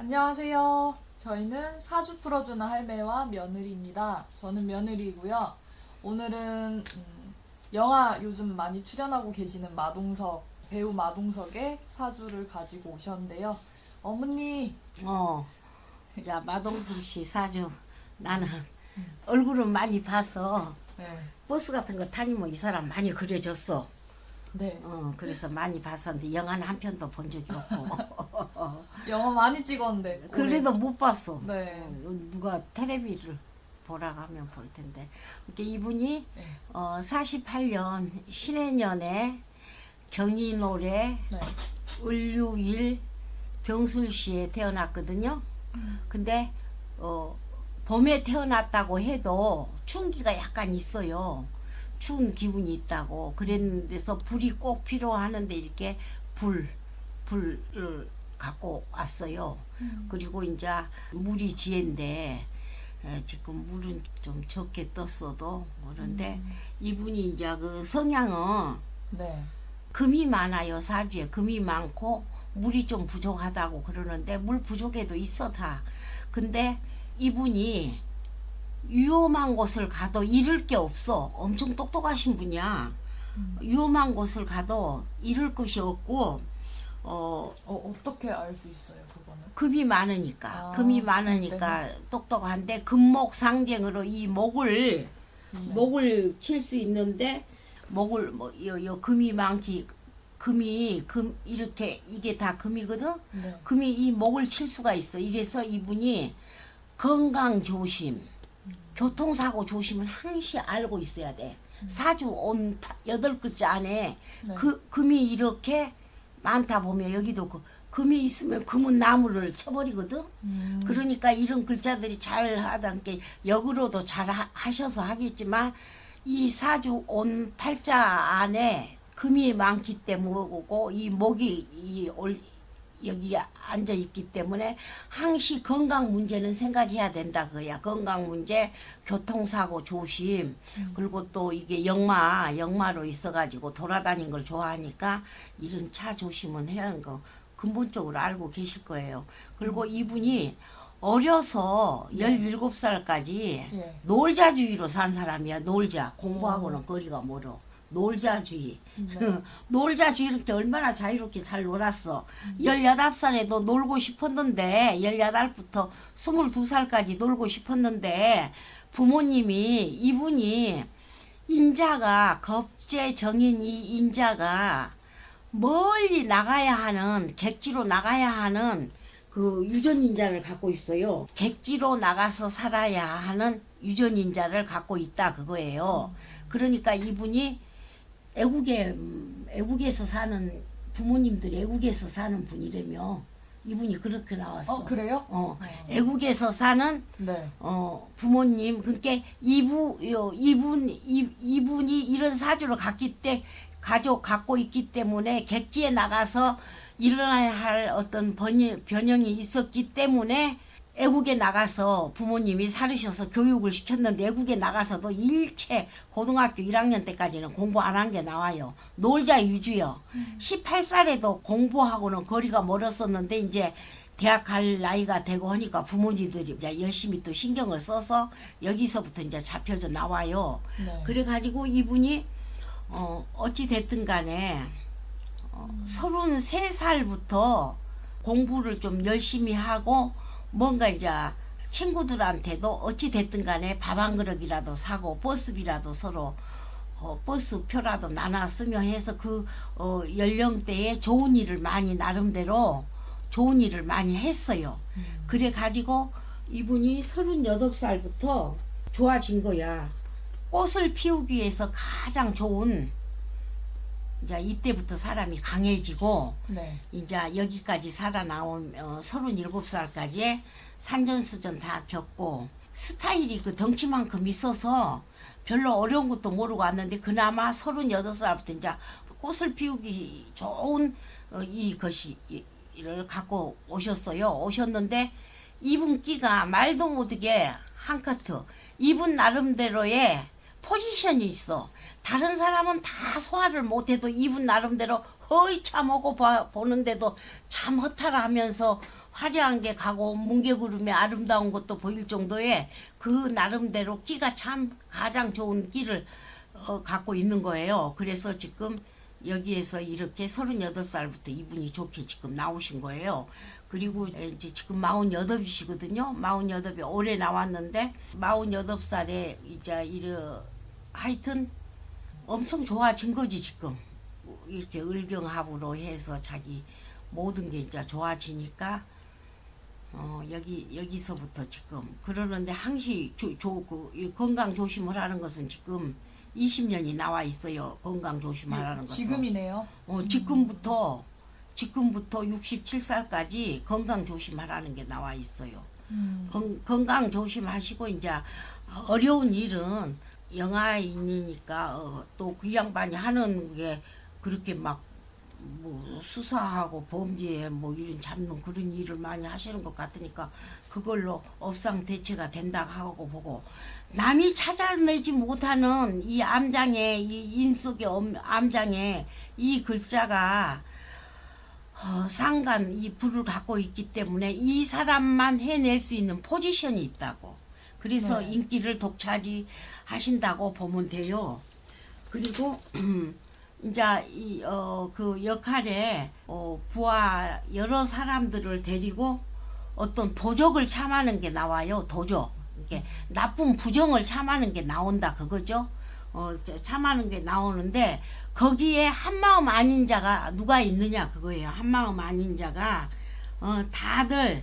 안녕하세요. 저희는 사주 풀어주는 할매와 며느리입니다. 저는 며느리고요. 오늘은 음, 영화 요즘 많이 출연하고 계시는 마동석 배우 마동석의 사주를 가지고 오셨는데요. 어머니, 어, 자 마동석 씨 사주 나는 얼굴은 많이 봐서 네, 버스 같은 거 타니면 이 사람 많이 그려졌어. 네, 어, 그래서 많이 봤었는데 영화는 한 편도 본 적이 없고. 영화 많이 찍었는데 그래도 못 봤어. 네. 어, 누가 텔레비를 보라고 하면 볼 텐데. 이렇게 이분이 네, 어, 48년 신해년에 경인올해 네, 을류일 병술시에 태어났거든요. 근데 어, 봄에 태어났다고 해도 춘기가 약간 있어요. 추운 기분이 있다고. 그랬는데서 불이 꼭 필요하는데 이렇게 불 불을 갖고 왔어요. 음. 그리고 이제 물이 지혜인데 에, 지금 물은 좀 적게 떴어도 그런데 이분이 이제 그 성향은 네, 금이 많아요 사주에 금이 많고 물이 좀 부족하다고 그러는데 물 부족해도 있어 다 근데 이분이 위험한 곳을 가도 잃을 게 없어 엄청 똑똑하신 분이야 음. 위험한 곳을 가도 잃을 것이 없고 어 어, 어떻게 알 수 있어요, 그거는? 금이 많으니까 아, 금이 많으니까 똑똑한데 금목 상쟁으로 이 목을 네. 목을 칠 수 있는데 목을 뭐요 요 금이 많기 금이 금 이렇게 이게 다 금이거든. 네, 금이 이 목을 칠 수가 있어. 이래서 이분이 건강 조심, 교통사고 조심을 항시 알고 있어야 돼. 사주 온 다- 여덟 글자 안에 네. 그 금이 이렇게 많다 보면 여기도 그 금이 있으면 금은 나무를 쳐버리거든. 음, 그러니까 이런 글자들이 잘 하던 게 역으로도 잘 하, 하셔서 하겠지만 이 사주 온 팔자 안에 금이 많기 때문이고 이 목이 이 올, 여기 앉아 있기 때문에 항시 건강 문제는 생각해야 된다 그야 건강 문제 교통사고 조심. 그리고 또 이게 역마 역마로 있어가지고 돌아다닌 걸 좋아하니까 이런 차 조심은 해야 하는 거 근본적으로 알고 계실 거예요. 그리고 이분이 어려서 네. 17살까지 예, 놀자주의로 산 사람이야 놀자. 공부하고는 거리가 멀어 놀자주의 네. 놀자주의 이렇게 얼마나 자유롭게 잘 놀았어 18살에도 놀고 싶었는데 18부터 22살까지 놀고 싶었는데 부모님이 이분이 인자가 겁제 정인 이 인자가 멀리 나가야 하는 객지로 나가야 하는 그 유전인자를 갖고 있어요. 객지로 나가서 살아야 하는 유전인자를 갖고 있다 그거예요. 그러니까 이분이 애국에 음, 애국에서 사는 부모님들 애국에서 사는 분이라며 이분이 그렇게 나왔어. 어, 그래요? 어, 어. 애국에서 사는 네. 어, 부모님, 그러니까 이부, 요, 이분, 이, 이분이 이런 사주를 갖기 때, 가족 갖고 있기 때문에 객지에 나가서 일어나야 할 어떤 번이, 변형이 있었기 때문에 애국에 나가서 부모님이 살으셔서 교육을 시켰는데 애국에 나가서도 일체 고등학교 1학년 때까지는 공부 안 한 게 나와요. 놀자 유주요. 18살에도 공부하고는 거리가 멀었었는데 이제 대학 갈 나이가 되고 하니까 부모님들이 이제 열심히 또 신경을 써서 여기서부터 이제 잡혀져 나와요. 네. 그래가지고 이분이 어 어찌 됐든 간에 어, 33살부터 공부를 좀 열심히 하고 뭔가 이제 친구들한테도 어찌 됐든 간에 밥 한 그릇이라도 사고 버스비라도 서로 어, 버스 표라도 나눴으며 해서 그 어, 연령대에 좋은 일을 많이 나름대로 좋은 일을 많이 했어요. 음. 그래 가지고 이분이 38살부터 좋아진 거야. 꽃을 피우기 위해서 가장 좋은 이제 이때부터 사람이 강해지고 네. 이제 여기까지 살아나온 어, 37살까지 산전수전 다 겪고 스타일이 그 덩치만큼 있어서 별로 어려운 것도 모르고 왔는데 그나마 38살부터 이제 꽃을 피우기 좋은 어, 이것이 이- 이를 갖고 오셨어요. 오셨는데 이분 끼가 말도 못하게 한 커트 이분 나름대로의 포지션이 있어. 다른 사람은 다 소화를 못해도 이분 나름대로 허이 참하고 봐- 보는데도 참 허탈하면서 화려한 게 가고 뭉게구름의 아름다운 것도 보일 정도의 그 나름대로 끼가 참 가장 좋은 끼를 어, 갖고 있는 거예요. 그래서 지금 여기에서 이렇게 38살부터 이분이 좋게 지금 나오신 거예요. 그리고 이제 지금 48이시거든요. 48이 올해 나왔는데 48살에 이제 이르 하여튼 엄청 좋아진 거지 지금. 이렇게 을경합으로 해서 자기 모든 게 이제 좋아지니까 어 여기 여기서부터 지금 그러는데 항시 조, 조, 그, 이 건강 조심을 하는 것은 지금 20년이 나와 있어요. 건강 조심하라는 것은. 지금이네요. 어, 지금부터 지금부터 67살까지 건강 조심하라는 게 나와 있어요. 음. 건, 건강 조심하시고 이제 어려운 일은 영화인이니까 어, 또그 양반이 하는 게 그렇게 막 뭐 수사하고 범죄 뭐 이런 잡는 그런 일을 많이 하시는 것 같으니까 그걸로 업상 대체가 된다 하고 보고 남이 찾아내지 못하는 이 암장에 이 인 속의 엄- 암장에 이 글자가 어, 상간 이 불을 갖고 있기 때문에 이 사람만 해낼 수 있는 포지션이 있다고. 그래서 네. 인기를 독차지 하신다고 보면 돼요. 그리고 이제 이어그 역할에 어 부하 여러 사람들을 데리고 어떤 도적을 참하는 게 나와요. 도적. 이게 나쁜 부정을 참하는 게 나온다 그거죠. 어 저- 참하는 게 나오는데 거기에 한마음 아닌 자가 누가 있느냐 그거예요. 한마음 아닌 자가 어 다들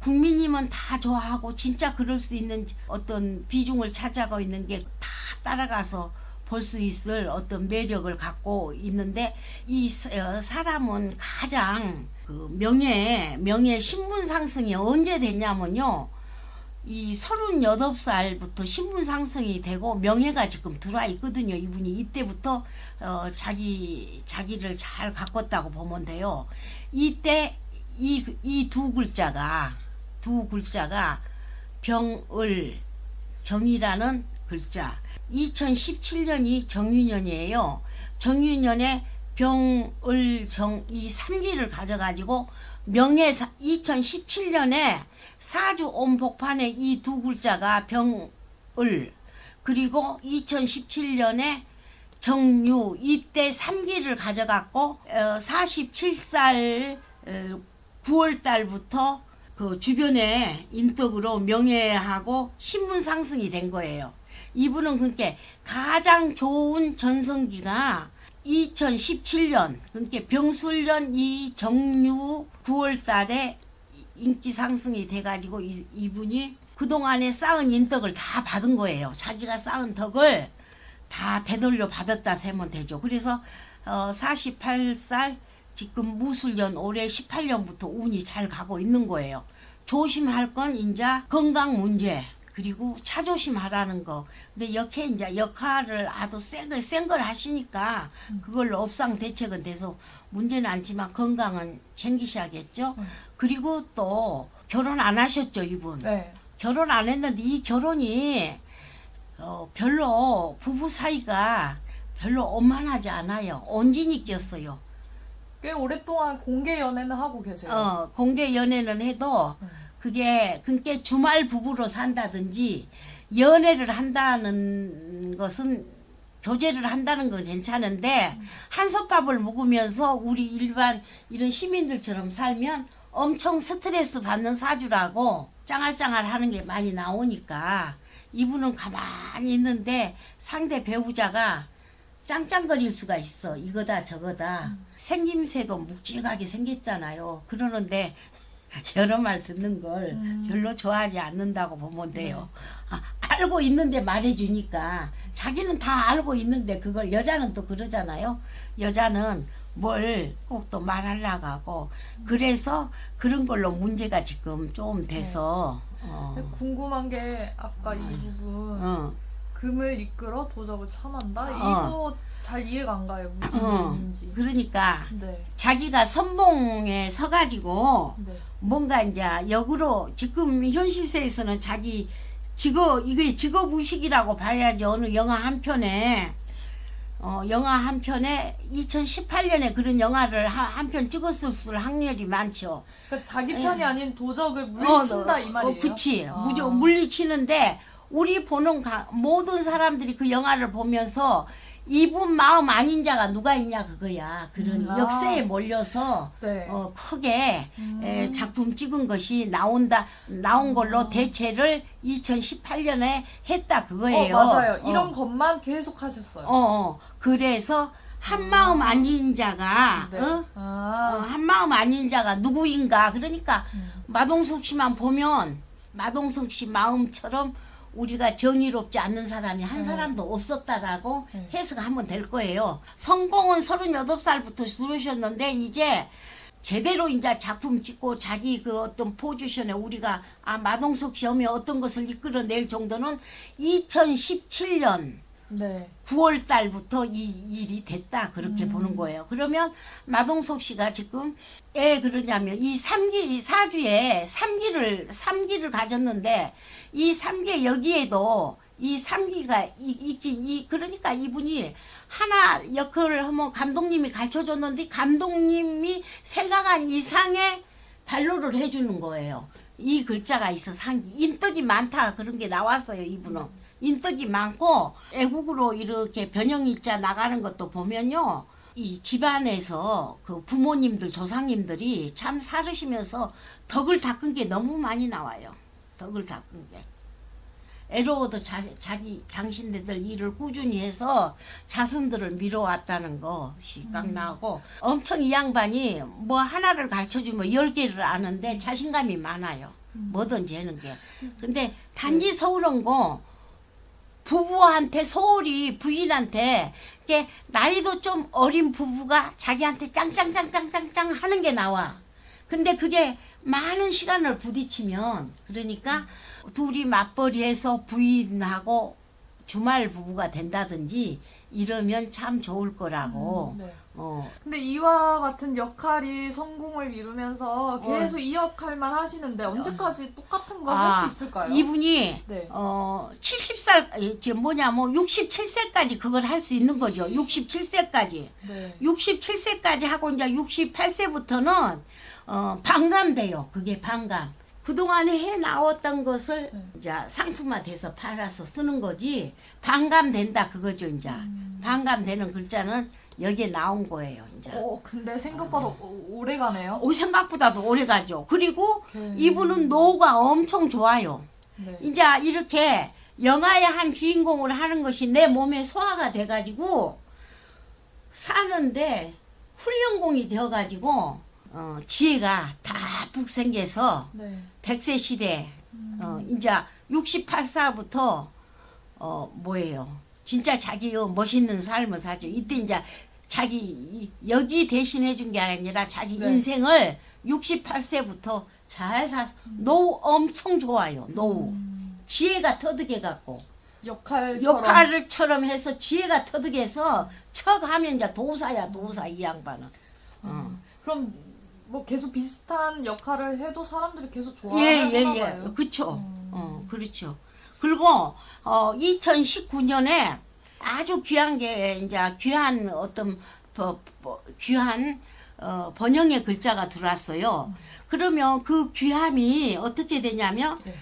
국민이면 다 좋아하고 진짜 그럴 수 있는 어떤 비중을 차지하고 있는 게 다 따라가서 볼 수 있을 어떤 매력을 갖고 있는데 이 사- 어, 사람은 가장 그 명예 명예 신분 상승이 언제 됐냐면요. 이 38살부터 신분 상승이 되고 명예가 지금 들어와 있거든요. 이분이 이때부터 어, 자기 자기를 잘 가꿨다고 보면 돼요. 이때 이 이 두 글자가 두 글자가 병을 정이라는 글자. 2017년이 정유년이에요. 정유년에 병을 정이 삼기를 가져가지고 명예 2017년에 사주 온복판에 이 두 글자가 병을 그리고 2017년에 정유 이때 삼기를 가져갔고 어, 47살 9월 달부터 그 주변에 인덕으로 명예하고 신분 상승이 된 거예요. 이분은 그러니까 가장 좋은 전성기가 2017년 그러니까 병술년 이 정유 9월 달에 인기 상승이 돼가지고 이, 이분이 그동안에 쌓은 인덕을 다 받은 거예요. 자기가 쌓은 덕을 다 되돌려 받았다 세면 되죠. 그래서 어, 48살 지금 무술년 올해 18년부터 운이 잘 가고 있는 거예요. 조심할 건 이제 건강 문제 그리고 차조심하라는 거. 근데 역해 이제 역할을 아주 센걸 하시니까 그걸로 업상 대책은 돼서 문제는 않지만 건강은 챙기셔야겠죠. 음. 그리고 또 결혼 안 하셨죠 이분. 네. 결혼 안 했는데 이 결혼이 어, 별로 부부 사이가 별로 원만하지 않아요. 온진이 꼈어요. 꽤 오랫동안 공개 연애는 하고 계세요. 어, 공개 연애는 해도 음. 그게 그게 주말 부부로 산다든지 연애를 한다는 것은 교제를 한다는 건 괜찮은데 한솥밥을 먹으면서 우리 일반 이런 시민들처럼 살면 엄청 스트레스 받는 사주라고 짱알짱알 하는 게 많이 나오니까 이분은 가만히 있는데 상대 배우자가 짱짱거릴 수가 있어. 이거다 저거다. 생김새도 묵직하게 생겼잖아요. 그러는데 여러 말 듣는 걸 음. 별로 좋아하지 않는다고 보면 돼요. 아, 알고 있는데 말해주니까 자기는 다 알고 있는데 그걸 여자는 또 그러잖아요. 여자는 뭘 꼭 또 말하려고 하고 그래서 그런 걸로 문제가 지금 좀 돼서 어, 근데 궁금한 게 아까 이 부분 어, 금을 이끌어 도적을 참한다? 어. 이거 잘 이해가 안 가요. 무슨 어. 의미인지. 그러니까 네. 자기가 선봉에 서가지고 네. 뭔가 이제 역으로 지금 현 시세에서는 자기 직업 이게 직업 의식이라고 봐야지 어느 영화 한 편에 어 영화 한 편에 2018년에 그런 영화를 한 편 찍었을 확률이 많죠. 그러니까 자기 예. 편이 아닌 도적을 물리친다 어, 이 말이에요. 어, 그치. 아. 무조 물리치는데 우리 보는 가- 모든 사람들이 그 영화를 보면서 이분 마음 아닌 자가 누가 있냐 그거야. 그런 음, 아. 역세에 몰려서 네. 어, 크게 음. 에, 작품 찍은 것이 나온다 나온 걸로 대체를 2018년에 했다 어, 그거예요. 맞아요. 어. 이런 것만 계속 하셨어요. 어, 어. 그래서 한 마음 아닌 자가 네. 어? 어, 아. 한 마음 아닌 자가 누구인가 그러니까 음. 마동석 씨만 보면 마동석 씨 마음처럼 우리가 정의롭지 않는 사람이 한 네. 사람도 없었다라고 네. 해석을 하면 될 거예요. 성공은 38살부터 들으셨는데 이제 제대로 이제 작품 찍고 자기 그 어떤 포지션에 우리가 아 마동석 시험에 어떤 것을 이끌어낼 정도는 2017년 네. 9월 달부터 이 일이 됐다 그렇게 음. 보는 거예요. 그러면 마동석 씨가 지금 왜 그러냐면 이 3기 4주에 3기를 3기를 가졌는데 이 3기 여기에도 이 3기가 이, 이, 이 그러니까 이분이 하나 역할을 하면 감독님이 가르쳐 줬는데 감독님이 생각한 이상의 발로를 해주는 거예요. 이 글자가 있어 상기 인덕이 많다 그런 게 나왔어요 이분은. 인덕이 많고 애국으로 이렇게 변형일자 나가는 것도 보면요 이 집안에서 그 부모님들 조상님들이 참 살으시면서 덕을 닦은 게 너무 많이 나와요 덕을 닦은 게 애로워도 자, 자기 당신네들 일을 꾸준히 해서 자손들을 밀어왔다는 것이 딱 나오고 엄청 이 양반이 뭐 하나를 가르쳐주면 열 개를 아는데 자신감이 많아요. 뭐든지 하는 게. 근데 단지 서운한 거 부부한테 소홀히 부인한테 이게 나이도 좀 어린 부부가 자기한테 짱짱짱짱짱짱 하는 게 나와. 근데 그게 많은 시간을 부딪히면 그러니까 둘이 맞벌이해서 부인하고 주말 부부가 된다든지 이러면 참 좋을 거라고. 네. 어. 근데 이와 같은 역할이 성공을 이루면서 계속 이 역할만 하시는데 언제까지 똑같은 걸할 아, 수 있을까요? 이분이 네. 어 70살 지금 뭐냐 뭐 67세까지 그걸 할 수 있는 거죠. 67세까지. 네. 67세까지 하고 이제 68세부터는 어 반감돼요. 그게 반감. 그동안에 해 나왔던 것을 네. 이제 상품화돼서 팔아서 쓰는 거지 반감된다 그거죠 이제 음. 반감되는 글자는 여기에 나온 거예요 이제 어, 근데 생각보다 오- 오래 가네요. 오 생각보다도 오래 가죠 그리고 음. 이분은 노후가 엄청 좋아요 네. 이제 이렇게 영화의 한 주인공을 하는 것이 내 몸에 소화가 돼가지고 사는데 훈련공이 되어가지고 어, 지혜가 다푹 생겨서 네. 백세 시대 음. 어, 이제 68살부터 어 뭐예요 진짜 자기의 멋있는 삶을 사죠 이때 이제 자기 이- 여기 대신해 준 게 아니라 자기 네. 인생을 68세부터 잘 사, 노후 엄청 좋아요 노후 음. 지혜가 터득해 갖고 역할처럼 역할을처럼 해서 지혜가 터득해서 척 하면 이제 도사야 도사 이 양반은 어. 그럼 뭐 계속 비슷한 역할을 해도 사람들이 계속 예, 좋아하나 예, 봐요. 예. 그쵸. 음. 어, 그렇죠. 그리고, 어, 2019년에 아주 귀한 게, 이제, 귀한 어떤, 버, 버- 귀한, 어, 번영의 글자가 들어왔어요. 그러면 그 귀함이 어떻게 되냐면, 예.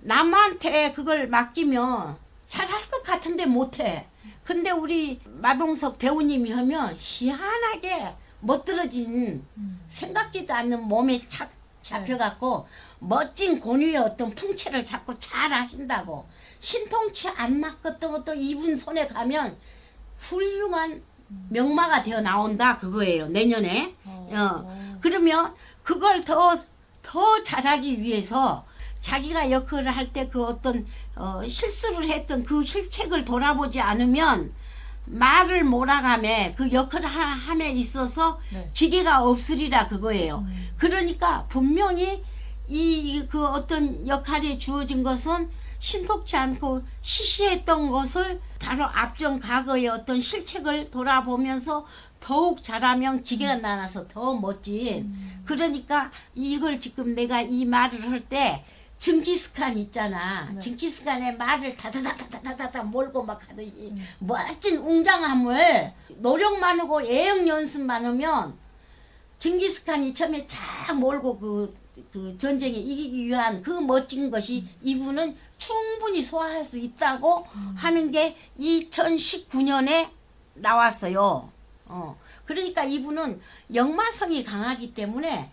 남한테 그걸 맡기면 잘할 것 같은데 못해. 근데 우리 마동석 배우님이 하면 희한하게 멋들어진 음. 생각지도 않는 몸에 착 잡혀갖고 멋진 권위의 어떤 풍채를 잡고 잘 하신다고 신통치 안 났던 것도 이분 손에 가면 훌륭한 명마가 되어 나온다 그거예요 내년에 어. 어. 그러면 그걸 더, 더 잘하기 위해서 자기가 역할을 할 때 그 어떤 어, 실수를 했던 그 실책을 돌아보지 않으면 말을 몰아가며 그 역할을 하- 함에 있어서 네. 기계가 없으리라 그거예요. 음. 그러니까 분명히 이 그 어떤 역할에 주어진 것은 신통치 않고 시시했던 것을 바로 앞전 과거의 어떤 실책을 돌아보면서 더욱 잘하면 기계가 나눠서 더 멋진 음. 그러니까 이걸 지금 내가 이 말을 할때 징기스칸 있잖아. 네. 징기스칸의 말을 다다다다다다다 몰고 막 하듯이 음. 멋진 웅장함을 노력 많고 애영 연습 많으면 징기스칸이 처음에 쫙 몰고 그, 그 전쟁에 이기기 위한 그 멋진 것이 이분은 충분히 소화할 수 있다고 하는 게 2019년에 나왔어요. 어. 그러니까 이분은 역마성이 강하기 때문에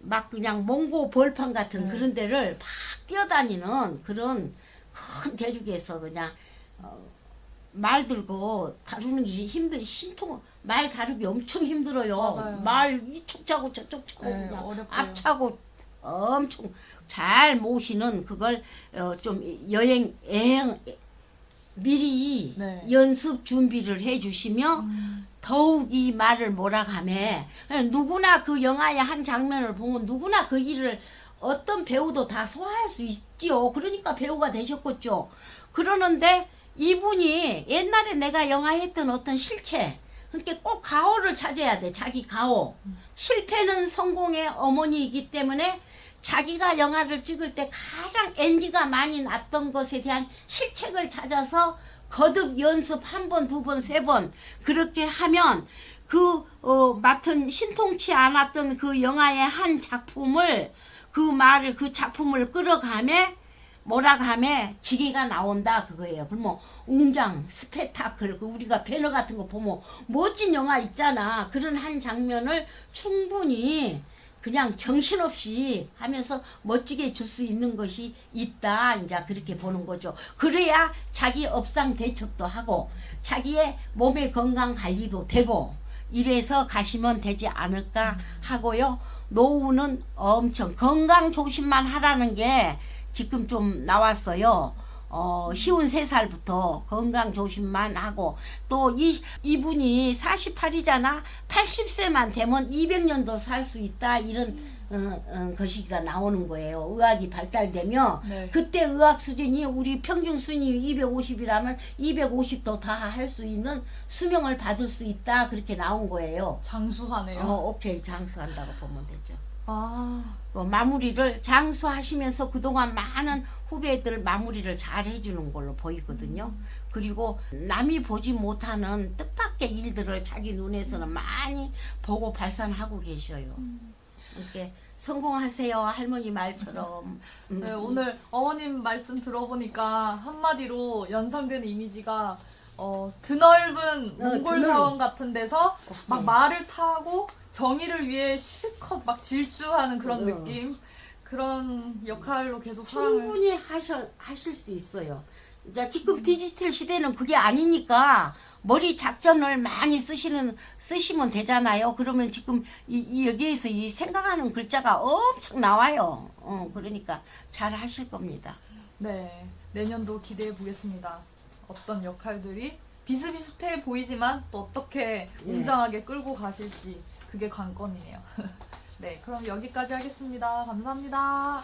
막 그냥 몽고 벌판 같은 네. 그런 데를 막 뛰어다니는 그런 큰 대륙에서 그냥 어, 말 들고 다루는 게 힘들 신통 말 다루기 엄청 힘들어요. 맞아요. 말 이쪽 차고 저쪽 차고 네, 그냥 어렵고요. 앞차고 엄청 잘 모시는 그걸 어, 좀 여행 여행 미리 네. 연습 준비를 해주시면 음. 더욱 이 말을 몰아가매 누구나 그 영화의 한 장면을 보면 누구나 그 일을 어떤 배우도 다 소화할 수 있지요. 그러니까 배우가 되셨겠죠. 그러는데 이분이 옛날에 내가 영화 했던 어떤 실체 그러니까 꼭 가오를 찾아야 돼. 자기 가오. 실패는 성공의 어머니이기 때문에 자기가 영화를 찍을 때 가장 NG가 많이 났던 것에 대한 실책을 찾아서 거듭 연습 한 번, 두 번, 세 번 그렇게 하면 그 어, 맡은 신통치 않았던 그 영화의 한 작품을 그 말을 그 작품을 끌어가매 몰아가매 지게가 나온다 그거예요. 그러면 웅장, 스페타클, 그 우리가 배너 같은 거 보면 멋진 영화 있잖아. 그런 한 장면을 충분히 그냥 정신없이 하면서 멋지게 줄 수 있는 것이 있다. 이제 그렇게 보는 거죠. 그래야 자기 업상 대처도 하고 자기의 몸의 건강 관리도 되고 이래서 가시면 되지 않을까 하고요. 노후는 엄청 건강 조심만 하라는 게 지금 좀 나왔어요. 어, 쉬운 세 살부터 건강 조심만 하고 또 이 이분이 48이잖아. 80세만 되면 200년도 살 수 있다 이런 어, 어, 것이가 나오는 거예요. 의학이 발달되면 네. 그때 의학 수준이 우리 평균 수준이 250이라면 250도 다 할 수 있는 수명을 받을 수 있다 그렇게 나온 거예요. 장수하네요. 어, 오케이 장수한다고 보면 되죠. 아, 어, 마무리를 장수하시면서 그동안 많은 후배들 마무리를 잘 해주는 걸로 보이거든요. 그리고 남이 보지 못하는 뜻밖의 일들을 자기 눈에서는 많이 보고 발산하고 계셔요. 이렇게 성공하세요 할머니 말처럼. 음, 네, 오늘 어머님 말씀 들어보니까 한마디로 연상되는 이미지가 어, 드넓은 몽골 드넓은. 사원 같은 데서 막 오케이. 말을 타고 정의를 위해 실컷 막 질주하는 그런 어. 느낌 그런 역할로 계속 사랑을 충분히 하셔, 하실 수 있어요. 이제 지금 디지털 시대는 그게 아니니까 머리 작전을 많이 쓰시는 쓰시면 되잖아요. 그러면 지금 이, 이 여기에서 이 생각하는 글자가 엄청 나와요. 어, 그러니까 잘 하실 겁니다. 네 내년도 기대해 보겠습니다. 어떤 역할들이 비슷비슷해 보이지만 또 어떻게 네. 웅장하게 끌고 가실지 그게 관건이네요. 네 그럼 여기까지 하겠습니다. 감사합니다.